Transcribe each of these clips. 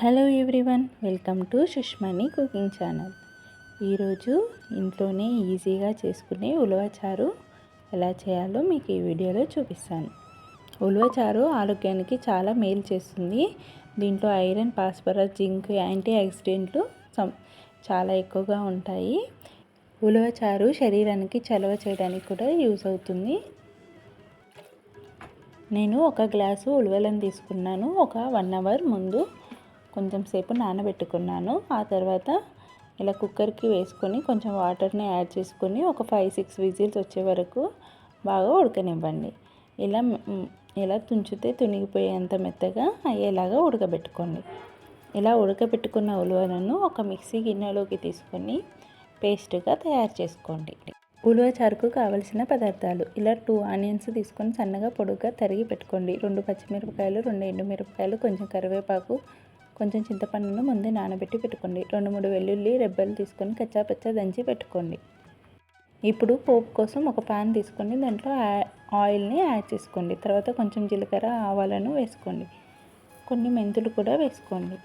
Hello everyone welcome to Sushmani cooking channel. ఈరోజు ఇంట్లోనే ఈజీగా చేసుకునే ఉలవచారు ఎలా చేయాలో మీకు ఈ వీడియోలో చూపిస్తాను. ఉలవచారు ఆరోగ్యానికి చాలా మేలు చేస్తుంది. దీంట్లో ఐరన్ ఫాస్ఫరస్ జింక్ యాంటీ ఆక్సిడెంట్లు చాలా ఎక్కువగా ఉంటాయి. ఉలవచారు శరీరానికి చలవ చేయడానికి కూడా యూజ్ అవుతుంది. నేను ఒక గ్లాసు ఉలవలను తీసుకున్నాను. ఒక వన్ అవర్ ముందు కొంచెం సేపు నానబెట్టుకున్నాను. ఆ తర్వాత ఇలా కుక్కర్కి వేసుకొని కొంచెం వాటర్ని యాడ్ చేసుకొని ఒక ఫైవ్ సిక్స్ విజిల్స్ వచ్చే వరకు బాగా ఉడకనివ్వండి. ఇలా ఇలా తుంచితే తునిగిపోయేంత మెత్తగా అయ్యేలాగా ఉడకబెట్టుకోండి. ఇలా ఉడకబెట్టుకున్న ఉలువలను ఒక మిక్సీ గిన్నెలోకి తీసుకొని పేస్ట్గా తయారు చేసుకోండి. ఉలువ చారుకు కావలసిన పదార్థాలు. ఇలా టూ ఆనియన్స్ తీసుకొని సన్నగా పొడుగ్గా తరిగి పెట్టుకోండి. రెండు పచ్చిమిరపకాయలు రెండు ఎండుమిరపకాయలు కొంచెం కరివేపాకు కొంచెం చింతపండును ముందే నానబెట్టి పెట్టుకోండి. రెండు మూడు వెల్లుల్లి రెబ్బలు తీసుకొని కచ్చాపచ్చా దంచి పెట్టుకోండి. ఇప్పుడు పోపు కోసం ఒక ప్యాన్ తీసుకొని దాంట్లో ఆయిల్ని యాడ్ చేసుకోండి. తర్వాత కొంచెం జీలకర్ర ఆవాలను వేసుకోండి. కొన్ని మెంతులు కూడా వేసుకోండి.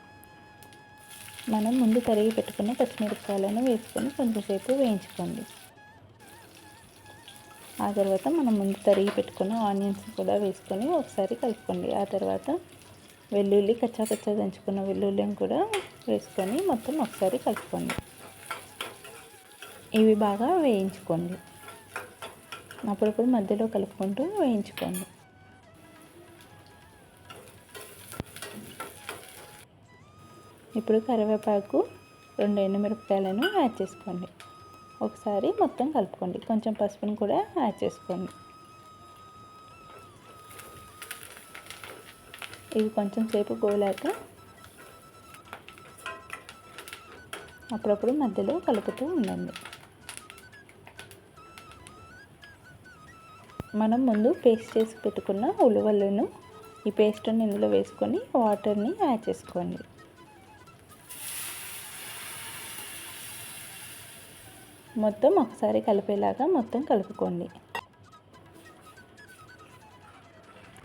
మనం ముందు తరిగి పెట్టుకున్న పచ్చిమిరపకాయలను వేసుకొని కొంచెంసేపు వేయించుకోండి. ఆ తర్వాత మనం ముందు తరిగి పెట్టుకున్న ఆనియన్స్ కూడా వేసుకొని ఒకసారి కలుపుకోండి. ఆ తర్వాత వెల్లుల్లి కచ్చా కచ్చా దంచుకున్న వెల్లుల్లిని కూడా వేసుకొని మొత్తం ఒకసారి కలుపుకోండి. ఇవి బాగా వేయించుకోండి. అప్పుడప్పుడు మధ్యలో కలుపుకుంటూ వేయించుకోండి. ఇప్పుడు కరివేపాకు రెండు ఎండుమిరపకాయలను యాడ్ చేసుకోండి. ఒకసారి మొత్తం కలుపుకోండి. కొంచెం పసుపును కూడా యాడ్ చేసుకోండి. ఇవి కొంచెం సేపు గోలాక అప్పుడప్పుడు మధ్యలో కలుపుతూ ఉండండి. మనం ముందు పేస్ట్ చేసి పెట్టుకున్న ఉలువలను ఈ పేస్ట్ని ఇందులో వేసుకొని వాటర్ని యాడ్ చేసుకోండి. మొత్తం ఒకసారి కలిపేలాగా మొత్తం కలుపుకోండి.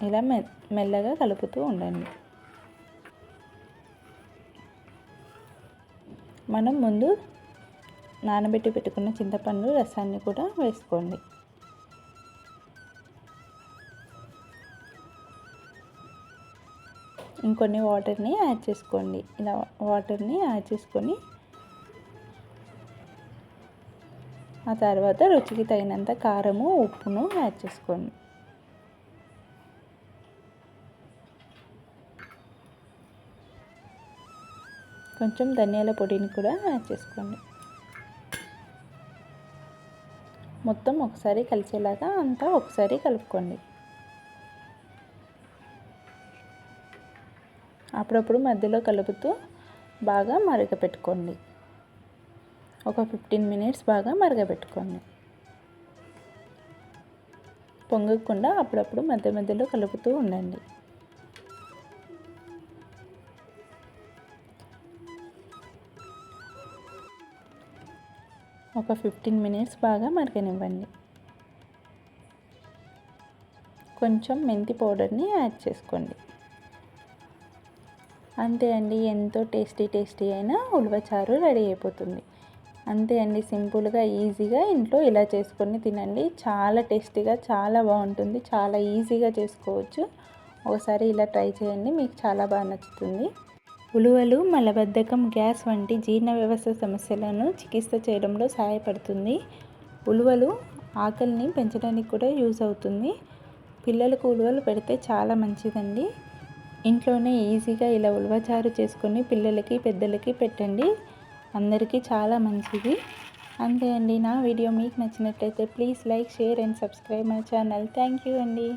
ఇలా మె మెల్లగా కలుపుతూ ఉండండి. మనం ముందు నానబెట్టి పెట్టుకున్న చింతపండు రసాన్ని కూడా వేసుకోండి. ఇంకొన్ని వాటర్ని యాడ్ చేసుకోండి. ఇలా వాటర్ని యాడ్ చేసుకొని ఆ తర్వాత రుచికి తగినంత కారము ఉప్పును యాడ్ చేసుకోండి. కొంచెం ధనియాల పొడిని కూడా యాడ్ చేసుకోండి. మొత్తం ఒకసారి కలిసేలాగా అంతా ఒకసారి కలుపుకోండి. అప్పుడప్పుడు మధ్యలో కలుపుతూ బాగా మరగపెట్టుకోండి. ఒక ఫిఫ్టీన్ మినిట్స్ బాగా మరగపెట్టుకోండి. పొంగకుండా అప్పుడప్పుడు మధ్య మధ్యలో కలుపుతూ ఉండండి. ఒక ఫిఫ్టీన్ మినిట్స్ బాగా మరగనివ్వండి. కొంచెం మెంతి పౌడర్ని యాడ్ చేసుకోండి. అంతే అండి ఎంతో టేస్టీ టేస్టీ అయిన ఉలవచారు రెడీ అయిపోతుంది. అంతే అండి సింపుల్గా ఈజీగా ఇంట్లో ఇలా చేసుకొని తినండి. చాలా టేస్టీగా చాలా బాగుంటుంది. చాలా ఈజీగా చేసుకోవచ్చు. ఒకసారి ఇలా ట్రై చేయండి మీకు చాలా బాగా నచ్చుతుంది. ఉలువలు మలబద్ధకం గ్యాస్ వంటి జీర్ణ వ్యవస్థ సమస్యలను చికిత్స చేయడంలో సహాయపడుతుంది. ఉలువలు ఆకలిని పెంచడానికి కూడా యూజ్ అవుతుంది. పిల్లలకు ఉలువలు పెడితే చాలా మంచిదండి. ఇంట్లోనే ఈజీగా ఇలా ఉలవచారు చేసుకొని పిల్లలకి పెద్దలకి పెట్టండి. అందరికీ చాలా మంచిది. అంతే అండి. నా వీడియో మీకు నచ్చినట్లయితే please like share and subscribe my channel. Thank you అండి.